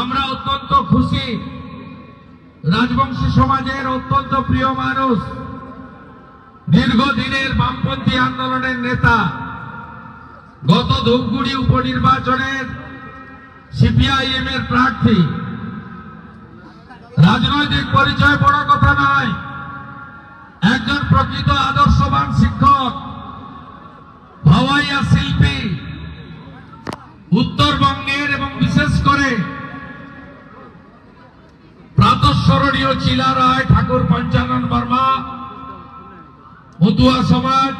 আমরা অত্যন্ত খুশি। রাজবংশী সমাজের অত্যন্ত প্রিয় মানুষ, দীর্ঘদিনের বামপন্থী আন্দোলনের নেতা, গত ধূপগুড়ি উপনির্বাচনের সিপিআইএম এর প্রার্থী। রাজনৈতিক পরিচয় বড় কথা নয়, একজন প্রকৃত আদর্শবান শিক্ষক ভাওয়াইয়া শিল্পী উত্তরবঙ্গের এবং বিশেষ করে প্রাতঃস্মরণীয় চিলা রায়, ঠাকুর পঞ্চানন বর্মা মতুয়া সমাজ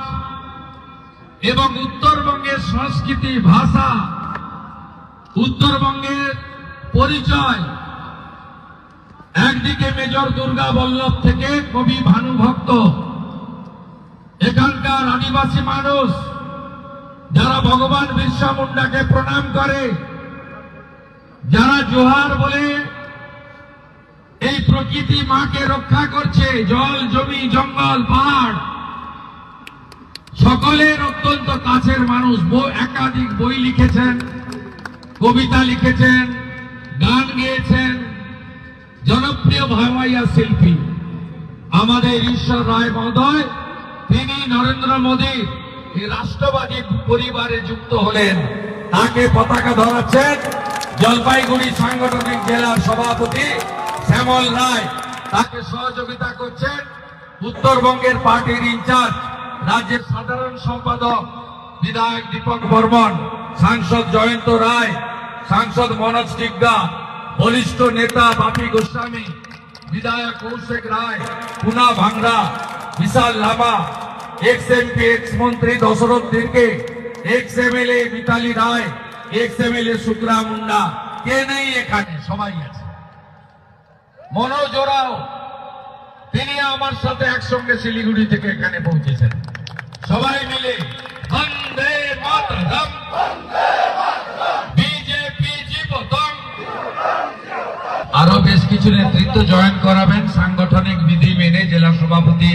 এবং উত্তরবঙ্গের সংস্কৃতি, ভাষা, উত্তরবঙ্গের পরিচয়। একদিকে মেজর দুর্গা বল্লভ থেকে কবি ভানুভক্ত এখানকার আদিবাসী মানুষ যারা ভগবান বিরসা মুন্ডাকে প্রণাম করে, যারা জোহার বলে প্রকৃতি মাকে রক্ষা করছে। জল, জমি, জঙ্গল, পাহাড়। সকলের অত্যন্ত কাছের মানুষ একাধিক বই লিখেছেন, কবিতা লিখেছেন, গান গেয়েছেন। জনপ্রিয় ভাইয়া শিল্পী আমাদের ঈশ্বর রায় মহোদয়, তিনি নরেন্দ্র মোদী রাষ্ট্রবাদী পরিবারে যুক্ত হলেন। তাকে পতাকা ধরাচ্ছেন জলপাইগুড়ি সাংগঠনিক জেলার সভাপতি শ্যামল রায় তাকে সহযোগিতা করছেন উত্তরবঙ্গের পার্টির ইনচার্জ, রাজ্যের সাধারণ সম্পাদক বিধায়ক দীপক বর্মন, সাংসদ জয়ন্ত রায়, সাংসদ মনোজ টিগ্গা, বলিষ্ঠ নেতা বাপি গোস্বামী, বিধায়ক Kaushik Roy, Puna Bhangra Bishal Lama, ex MP ex মন্ত্রী Dasharath Dirghe, ex M L A Mitali Roy, ex M L A Shukra Munda. কে নেই এখানে? সবাই আছে। মনোজ, ওরাও। তিনি আমার সাথে একসঙ্গে শিলিগুড়ি থেকে এখানে পৌঁছেছেন। সবাই মিলে বিজেপি আরও বেশ কিছু নেতৃত্ব জয়েন করাবেন। সাংগঠনিক বিধি মেনে জেলা সভাপতি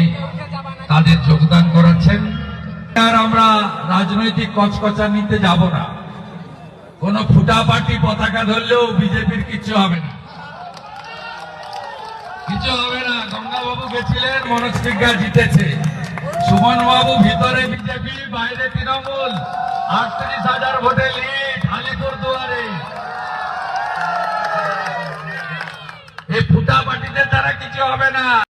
তাদের যোগদান করাচ্ছেন। আর আমরা রাজনৈতিক কচকচা নিতে যাব না। কোন ফুটাপাটি পতাকা ধরলেও বিজেপির কিছু হবে না। কিছু হবে না। গঙ্গাবাবু গেছিলেন মনোজ সিংহা জিতেছে। সুমন বাবু ভিতরে বিজেপি, বাইরে তৃণমূল। আটত্রিশ হাজার ভোটে লিড আলিপুর দুয়ারে এই ফুটা পার্টিতে তারা কিছু হবে না।